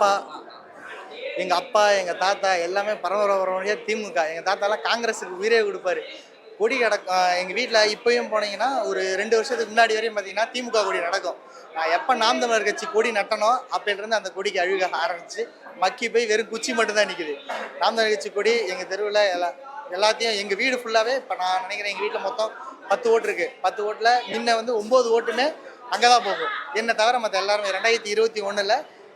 அப்பா எங்கள் அப்பா எங்கள் தாத்தா எல்லாமே பரம்பரை திமுக. எங்கள் தாத்தாலாம் காங்கிரஸுக்கு உயிரே கொடுப்பாரு. கொடி கிடக்கும் எங்கள் வீட்டில் இப்போயும் போனீங்கன்னா ஒரு ரெண்டு வருஷத்துக்கு முன்னாடி வரையும் பார்த்தீங்கன்னா திமுக கொடி நடக்கும். நான் எப்போ நாம் தமிழர் கட்சி கொடி நட்டனோ அப்போலேருந்து அந்த கொடிக்கு அழுக ஆரம்பிச்சு மக்கி போய் வெறும் குச்சி மட்டும்தான் நிற்குது நாம் தமிழர் கட்சி கொடி எங்கள் தெருவில் எல்லா எல்லாத்தையும் எங்கள் வீடு ஃபுல்லாகவே இப்போ நான் நினைக்கிறேன் எங்கள் வீட்டில் மொத்தம் பத்து ஓட்டு இருக்குது பத்து ஓட்டில் முன்ன வந்து ஒம்பது ஓட்டுன்னு அங்கே தான் போகும். என்னை தவிர மற்ற எல்லாருமே ரெண்டாயிரத்தி இருபத்தி ஒன்றில்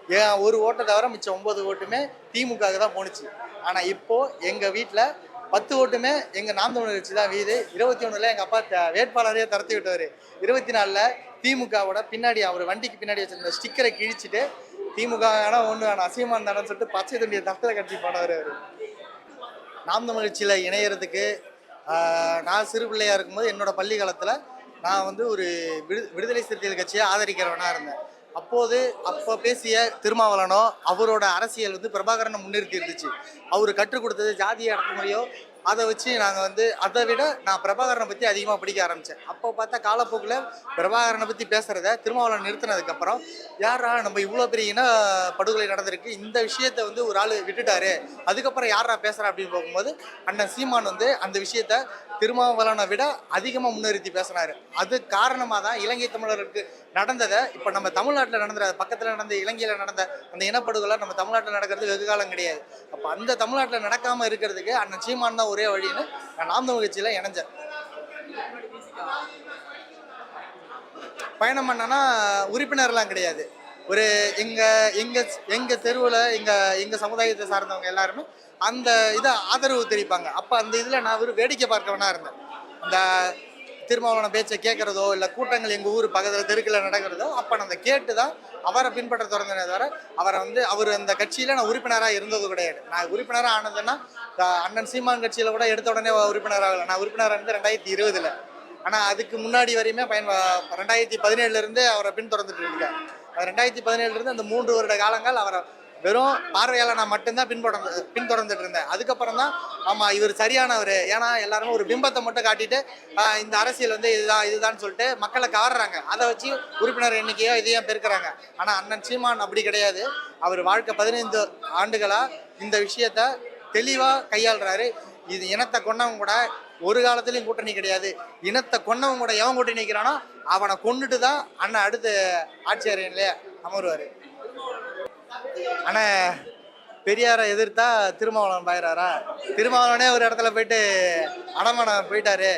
ஏன் ஒரு ஓட்டை தவிர மிச்சம் ஒன்பது ஓட்டுமே திமுகவுக்கு தான் போணுச்சு. ஆனால் இப்போது எங்கள் வீட்டில் பத்து ஓட்டுமே எங்கள் நாம் தமிழர் கட்சி தான் வீது. இருபத்தி ஒன்றில் எங்கள் அப்பா த- வேட்பாளரையே தரத்தி விட்டவர். இருபத்தி நாலில் திமுகவோட பின்னாடி அவர் வண்டிக்கு பின்னாடி வச்சிருந்த ஸ்டிக்கரை கிழிச்சிட்டு திமுக வேணாம் ஒன்று வேணாம் அசியமாக தானே சொல்லிட்டு பச்சை துண்டியை தட்டில் கட்டி போனவர் அவர். நாம் தமிழ் கட்சியில் இணையறதுக்கு நான் சிறு பிள்ளையாக இருக்கும்போது என்னோட பள்ளி காலத்தில் நான் வந்து ஒரு விடு விடுதலை சிறுத்தைகள் கட்சியை ஆதரிக்கிறவனாக இருந்தேன். அப்போது அப்போ பேசிய திருமாவளனோ அவரோட அரசியல் வந்து பிரபாகரனை முன்னிறுத்தி இருந்துச்சு. அவர் கற்றுக் கொடுத்தது ஜாதிய அடக்குமுறையோ அதை வச்சு நாங்கள் வந்து அதை விட நான் பிரபாகரனை பற்றி அதிகமாக படிக்க ஆரம்பித்தேன் அப்போ பார்த்தா காலப்போக்கில் பிரபாகரனை பற்றி பேசுகிறத திருமாவளவன் நிறுத்தினதுக்கப்புறம் யாரா நம்ம இவ்வளோ பெரிய இன படுகொலை நடந்திருக்கு. இந்த விஷயத்தை வந்து ஒரு ஆள் விட்டுட்டாரு. அதுக்கப்புறம் யாரா பேசுகிறா அப்படின்னு போகும்போது அண்ணன் சீமான் வந்து அந்த விஷயத்த திருமாவளவனை விட அதிகமாக முன்னிறுத்தி பேசுனார். அது காரணமாக தான் இலங்கை தமிழருக்கு நடந்ததை இப்போ நம்ம தமிழ்நாட்டில் நடந்த பக்கத்தில் நடந்த இலங்கையில் நடந்த அந்த இனப்படுகொலை நம்ம தமிழ்நாட்டில் நடக்கிறது வெகு காலம் கிடையாது. அப்போ அந்த தமிழ்நாட்டில் நடக்காமல் இருக்கிறதுக்கு அண்ணன் சீமான் தான் ஒரே வழின்னு நான் நாம் தமிழ் கட்சியில் இணைஞ்சேன். பயணம் பண்ணனா உறுப்பினர்லாம் கிடையாது. ஒரு எங்கள் எங்கள் எங்கள் தெருவில் எங்கள் எங்கள் சமுதாயத்தை சார்ந்தவங்க எல்லாருமே அந்த இதை ஆதரவு தெரிவிப்பாங்க. அப்போ அந்த இதில் நான் ஒரு வேடிக்கை பார்க்கவனா இருந்தேன். அந்த திருமாவளவன பேச்சை கேட்குறதோ இல்லை கூட்டங்கள் எங்கள் ஊர் பக்கத்தில் தெருக்கில் நடக்கிறதோ அப்போ நான் அதை கேட்டு தான் அவரை பின்பற்ற தொடங்கினே தவிர அவரை வந்து அவர் அந்த கட்சியில் நான் உறுப்பினராக இருந்தது கிடையாது. நான் உறுப்பினராக ஆனதுன்னா அண்ணன் சீமான் கட்சியில் கூட எடுத்த உடனே உறுப்பினராக நான் உறுப்பினராக இருந்து ரெண்டாயிரத்தி இருபதில். ஆனால் அதுக்கு முன்னாடி வரையுமே பயன் ரெண்டாயிரத்தி பதினேழுலேருந்து அவரை பின்தொடர்ந்துட்டு இருக்கேன் ரெண்டாயிரத்தி பதினேழுலேருந்து அந்த மூன்று வருட காலங்கள் அவரை வெறும் பார்வையாளர் மட்டும்தான் பின்தொடர்ந்து பின்தொடர்ந்துட்டு இருந்தேன் அதுக்கப்புறம் தான் ஆமாம் இவர் சரியானவர். ஏன்னா எல்லாருமே ஒரு பிம்பத்தை மட்டும் காட்டிட்டு இந்த அரசியல் வந்து இதுதான் இதுதான் சொல்லிட்டு மக்களை கவர்றாங்க. அதை வச்சு உறுப்பினர் எண்ணிக்கையோ இதையும் பெருக்கிறாங்க. ஆனால் அண்ணன் சீமான் அப்படி கிடையாது. அவர் வாழ்க்கை பதினைந்து ஆண்டுகளாக இந்த விஷயத்த தெளிவாக கையாளுறாரு. இது இனத்தை கொண்டவங்க கூட ஒரு காலத்துலேயும் கூட்டணி கிடையாது. இனத்தை கொன்னவங்க கூட எவன் கூட்டணி நிற்கிறானோ அவனை கொண்டுட்டு தான் அண்ணன் அடுத்து ஆட்சியர் அமருவார். ஆனால் பெரியாரை எதிர்த்தா திருமாவளவன் பாயிறாரா? திருமாவளவனே ஒரு இடத்துல போயிட்டு அடமானம் போயிட்டாரு.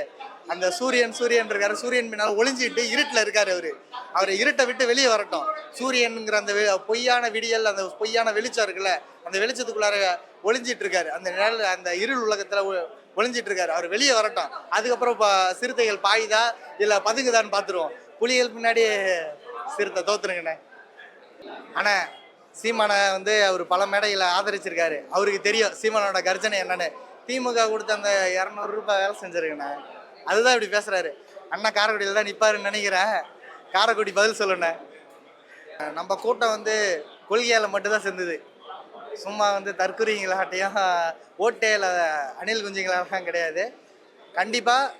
அந்த சூரியன் சூரியன் இருக்காரு. சூரியன் பின்னால் ஒளிஞ்சிட்டு இருட்டில் இருக்காரு அவரு. அவர் இருட்டை விட்டு வெளியே வரட்டும். சூரியனுங்கிற அந்த பொய்யான விடியல் அந்த பொய்யான வெளிச்சம் இருக்குல்ல அந்த வெளிச்சத்துக்குள்ளார ஒளிஞ்சிட்டு இருக்காரு. அந்த நிழல் அந்த இருள் உலகத்துல ஒளிஞ்சிட்டு இருக்காரு. அவர் வெளியே வரட்டும். அதுக்கப்புறம் இப்போ சிறுத்தைகள் பாயுதா இல்லை பதுங்குதான்னு பார்த்துருவோம் புலிகள் பின்னாடி சிறுத்தை தோத்துருங்கண்ணே. ஆனால் சீமானை வந்து அவர் பல மேடையில் ஆதரிச்சிருக்காரு. அவருக்கு தெரியும் சீமானோட கர்ஜனை என்னன்னு. திமுக கொடுத்த அந்த இரநூறு ரூபாய் வேலை செஞ்சுருக்கண்ணே. அதுதான் இப்படி பேசுகிறாரு அண்ணா காரைக்குடியில் தான் நிற்பாருன்னு நினைக்கிறேன். காரைக்குடி பதில் சொல்லுண்ணே. நம்ம கூட்டம் வந்து கொள்கையால் மட்டும்தான் சேர்ந்தது. சும்மா வந்து தற்கொலைங்களாட்டையும் ஓட்டையில் அணில் குஞ்சுங்களாலாம் கிடையாது. கண்டிப்பாக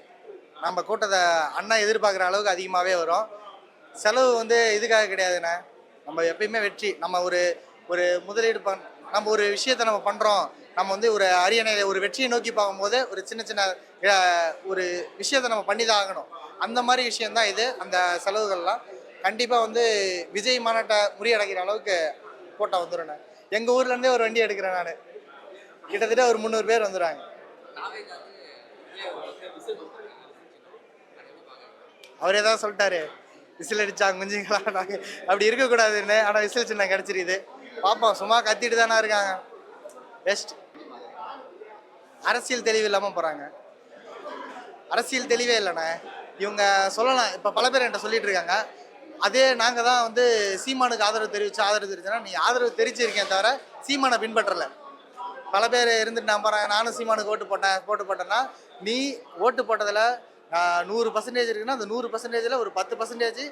நம்ம கூட்டத்தை அண்ணா எதிர்பார்க்குற அளவுக்கு அதிகமாகவே வரும். செலவு வந்து இதுக்காக கிடையாதுண்ணே. நம்ம எப்பயுமே வெற்றி. நம்ம ஒரு ஒரு முதலீடு பண் நம்ம ஒரு விஷயத்தை நம்ம பண்ணுறோம் நம்ம வந்து ஒரு அரியணையை ஒரு வெற்றியை நோக்கி பார்க்கும்போது ஒரு சின்ன சின்ன ஒரு விஷயத்தை நம்ம பண்ணி தான் ஆகணும். அந்த மாதிரி விஷயம்தான் இது. அந்த செலவுகள்லாம் கண்டிப்பாக வந்து விஜய் மாநாட்டை முறியடைக்கிற அளவுக்கு கூட்டம் வந்துடுண்ணே எங்கள் ஊர்லேருந்தே ஒரு வண்டி எடுக்கிறேன் நான். கிட்டத்தட்ட ஒரு முந்நூறு பேர் வந்துடுவாங்க அவரே தான் சொல்லிட்டாரு. விசில் அடிச்சா குஞ்சுங்களா நாங்கள் அப்படி இருக்கக்கூடாதுன்னு. ஆனால் விசில் சின்ன கிடச்சிருக்குது. பார்ப்போம் சும்மா கத்திட்டு தானே இருக்காங்க. பெஸ்ட் அரசியல் தெளிவு இல்லாமல் போகிறாங்க அரசியல் தெளிவே இல்லைண்ணே. இவங்க சொல்லலாம். இப்போ பல பேர் என்கிட்ட சொல்லிட்டு இருக்காங்க. அதே நாங்கள் தான் வந்து சீமானுக்கு ஆதரவு தெரிவிச்சு ஆதரவு தெரிவிச்சோன்னா நீ ஆதரவு தெரிவிச்சிருக்கேன் தவிர சீமானை பின்பற்றலை. பல பேர் இருந்துட்டு நான் போகிறேன் நானும் சீமானுக்கு ஓட்டு போட்டேன். ஓட்டு போட்டேன்னா நீ ஓட்டு போட்டதில் நூறு பர்சன்டேஜ் இருக்குன்னா அந்த நூறு பர்சன்டேஜில் ஒரு பத்து பர்சன்டேஜ்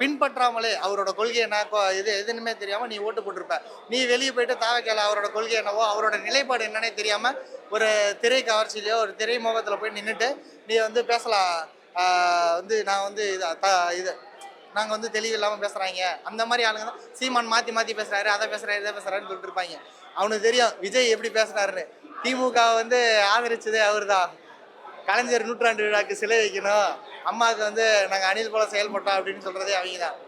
பின்பற்றாமலே அவரோட கொள்கை என்ன இது எதுனுமே தெரியாமல் நீ ஓட்டு போட்டிருப்ப. நீ வெளியே போயிட்டு தாவக்கல அவரோட கொள்கை என்னவோ அவரோட நிலைப்பாடு என்னன்னே தெரியாமல் ஒரு திரை கவர்ச்சியிலையோ ஒரு திரை முகத்தில் போய் நின்றுட்டு நீ வந்து பேசலாம். வந்து நான் வந்து இது த இது நாங்கள் வந்து தெளிவு இல்லாமல் பேசுகிறாங்க அந்த மாதிரி ஆளுங்க தான் சீமான் மாற்றி மாற்றி பேசுகிறாரு அதை பேசுகிறாரு இதை பேசுகிறாருன்னு சொல்லிட்டு இருப்பாங்க. அவனுக்கு தெரியும் விஜய் எப்படி பேசுனாருன்னு திமுக வந்து ஆதரிச்சதே அவர்தான். கலைஞர் நூற்றாண்டு விழாக்கு சிலை வைக்கணும். அம்மாவுக்கு வந்து நாங்கள் அணில் போல செயல்பட்டோம் அப்படின்னு சொல்கிறதே அவங்க தான்